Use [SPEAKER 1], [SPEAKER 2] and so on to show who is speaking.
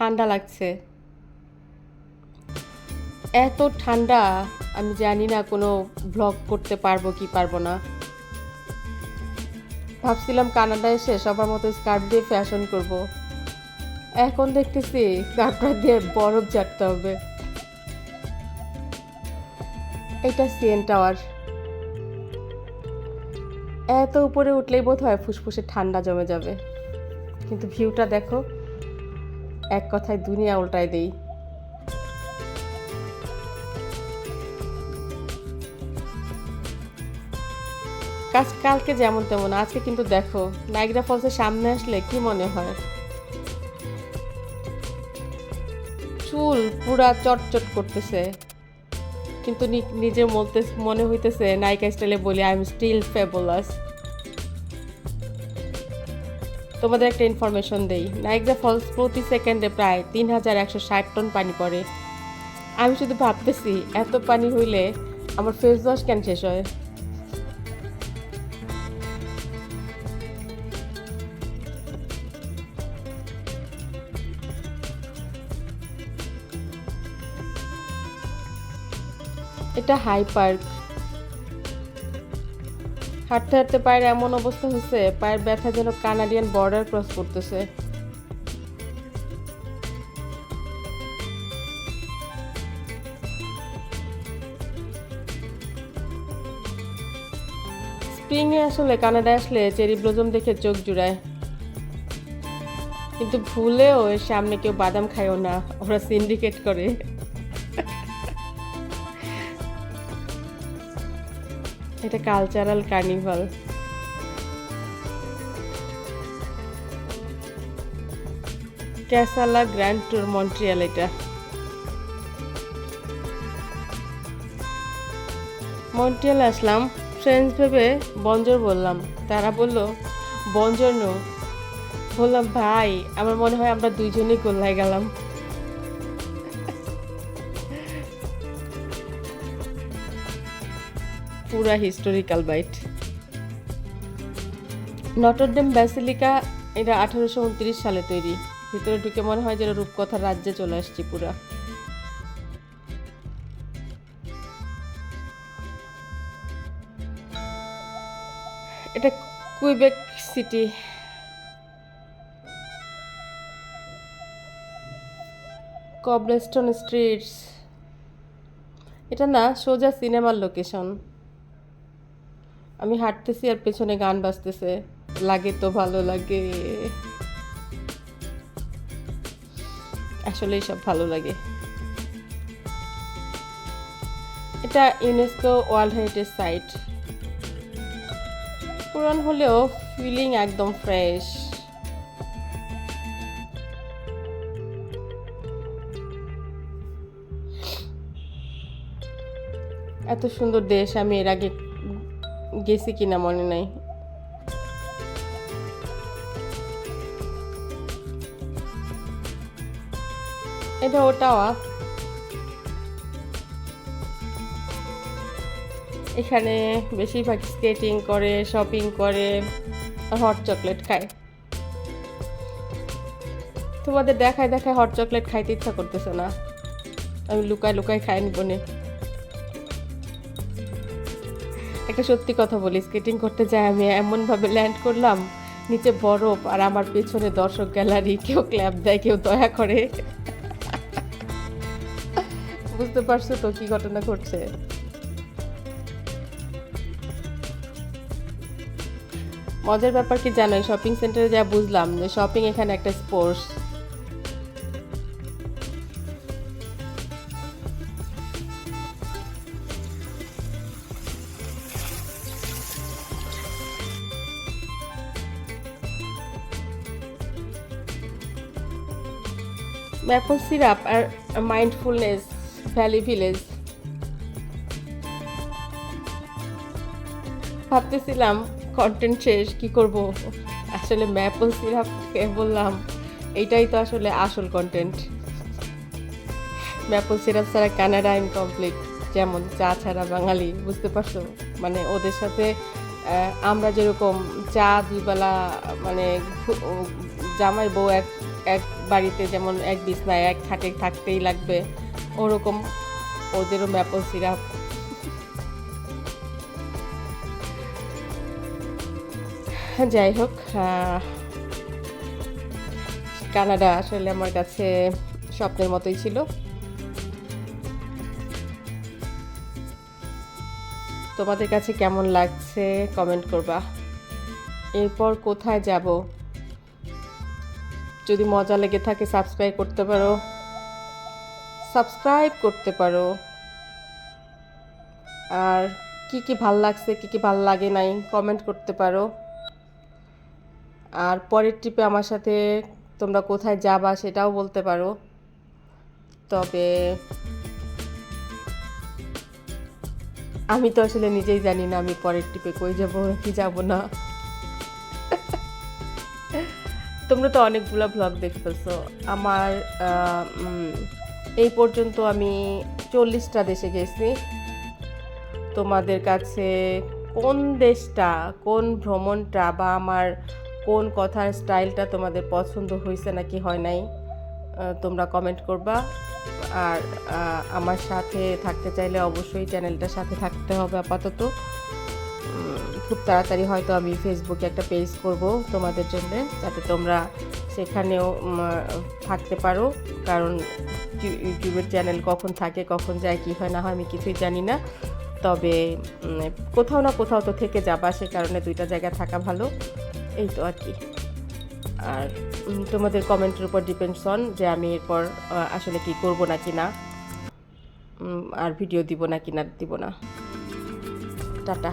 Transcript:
[SPEAKER 1] ঠান্ডা লাগছে। এত ঠান্ডা, আমি জানি না কোনো ব্লগ করতে পারব কি পারব না। ভাবছিলাম কানাডা এসে সবার মতো স্কার্ফ দিয়ে ফ্যাশন করব। এখন দেখতেছি স্কার্ফটা দিয়ে বরফ জাগতে হবে। এটা সিএন টাওয়ার। এত উপরে উঠলেই বোধ হয় ফুসফুসে ঠান্ডা জমে যাবে। কিন্তু ভিউটা দেখো। এক কথায় দুনিয়া উল্টায় দেই। কাজ কালকে যেমন তেমন, আজকে কিন্তু দেখো, নাইগ্রা ফলসের সামনে আসলে কি মনে হয়? চুল পুরা চটচট করতেছে। কিন্তু নি- নিজের মলতে মনে হইতেছে নায়িকা স্টাইলে বলি আই এম স্টিল ফেবুলাস তোমাদের একটা ইনফরমেশন দেই। নাইগ্রা ফলস প্রতি সেকেন্ডে প্রায় তিন হাজার একশো ষাট টন পানি পড়ে। আমি শুধু ভাবতেছি, এত পানি হইলে আমার ফেস ওয়াশ কেন শেষ হয়? এটা হাই পার্ক হাঁটতে হাঁটতে পায়ের এমন অবস্থা হচ্ছে পায়ের ব্যথা যেন কানাডিয়ান বর্ডার ক্রস করতেছে। স্প্রিংয়ে আসলে কানাডায় আসলে চেরি ব্লজম দেখে চোখ জুড়ায়। কিন্তু ভুলেও এর সামনে কেউ বাদাম খায়ও না, ওরা সিন্ডিকেট করে। এটা cultural carnival ক্যাসালা grand tour Montreal এটা. মন্ট্রিয়াল আসলাম ফ্রেন্ডস ভেবে বঞ্জর বললাম। তারা বলল বঞ্জর নো। বললাম, ভাই, আমার মনে হয় আমরা দুইজনেই গোল্লায় গেলাম। পুরা হিস্টোরিক্যাল বাইট নটরডেম ব্যাসিলিকা এটা আঠারোশো উনত্রিশ সালে তৈরি। ভিতরে ঢুকে মনে হয় যেন রূপকথার রাজ্যে চলে আসছি পুরা। এটা কুইবেক সিটি কবলেস্টন স্ট্রিটস এটা না সোজা সিনেমার লোকেশন আমি হাঁটতেছি আর পেছনে গান বাজতেছে। লাগে তো ভালো লাগে। আসলে সব ভালো লাগে। এটা ইউনেস্কো ওয়ার্ল্ড হেরিটেজ সাইট পুরান হলেও ফিলিং একদম ফ্রেশ এত সুন্দর দেশ আমি এর আগে গেছি কিনা মনে নাই। এটা ওটাওয়া এখানে বেশিরভাগ স্কেটিং করে শপিং করে হট চকলেট খায়। তোমাদের দেখায় দেখায় হট চকলেট খাইতে ইচ্ছা করতেছে না। আমি লুকায় লুকায় খাই নিব একটা সত্যি কথা বলি স্কেটিং করতে যাই আমি এমনভাবে ল্যান্ড করলাম, নিচে বরফ আর আমার পেছনে দর্শক গ্যালারি কেউ ক্ল্যাপ দেয়, কেউ দয়া করে। বুঝতে পারছ তো কি ঘটনা ঘটছে? মজার ব্যাপার কি জানো শপিং সেন্টারে যা বুঝলাম যে শপিং এখানে একটা স্পোর্টস ম্যাপল সিরাপ আর মাইন্ডফুলনেস ভ্যালি ভিলেজ ভাবতেছিলাম কন্টেন্ট শেষ, কি করব? আসলে ম্যাপল সিরাপকে বললাম এইটাই তো আসলে আসল কন্টেন্ট ম্যাপল সিরাপ ছাড়া কানাডা ইনকমপ্লিট যেমন চা ছাড়া বাঙালি, বুঝতে পারছ? মানে ওদের সাথে আমরা যেরকম চা দুইবেলা মানে জামাই বউ এক এক বাড়িতে যেমন এক বিছনায় এক খাটে থাকতেই লাগবে। ওরকম ওদেরও ম্যাপল সিরাপ যাই হোক কানাডা আসলে আমার কাছে স্বপ্নের মতোই ছিল। তোমাদের কাছে কেমন লাগছে কমেন্ট করবা। এরপর কোথায় যাব? যদি মজা লেগে থাকে সাবস্ক্রাইব করতে পারো। সাবস্ক্রাইব করতে পারো। আর কি কি ভালো লাগছে, কি কি ভালো লাগে নাই কমেন্ট করতে পারো। আর পরের ট্রিপে আমার সাথে তোমরা কোথায় যাবা সেটাও বলতে পারো। তবে আমি তো আসলে নিজেই জানি না আমি পরের ট্রিপে কই যাব, কি যাব না। তোমরা তো অনেকগুলো ব্লগ দেখতেছো আমার এই পর্যন্ত আমি চল্লিশটা দেশে গেছি। তোমাদের কাছে কোন দেশটা, কোন ভ্রমণটা বা আমার কোন কথার স্টাইলটা তোমাদের পছন্দ হয়েছে নাকি হয় নাই তোমরা কমেন্ট করবা। আর আমার সাথে থাকতে চাইলে অবশ্যই চ্যানেলটার সাথে থাকতে হবে আপাতত। খুব তাড়াতাড়ি হয়তো আমি ফেসবুকে একটা পেজ করব তোমাদের জন্য, যাতে তোমরা সেখানেও থাকতে পারো। কারণ ইউ- ইউটিউবের চ্যানেল কখন থাকে, কখন যায়, কি হয়, না হয় আমি কিছুই জানি না। তবে কোথাও না কোথাও তো থেকে যাবা, সে কারণে দুইটা জায়গা থাকা ভালো। এই তো আর কি। আর তোমাদের কমেন্টের উপর ডিপেন্ডস অন যে আমি এরপর আসলে কি করব না কি না। আর ভিডিও দিব না কি না দিব না। টাটা।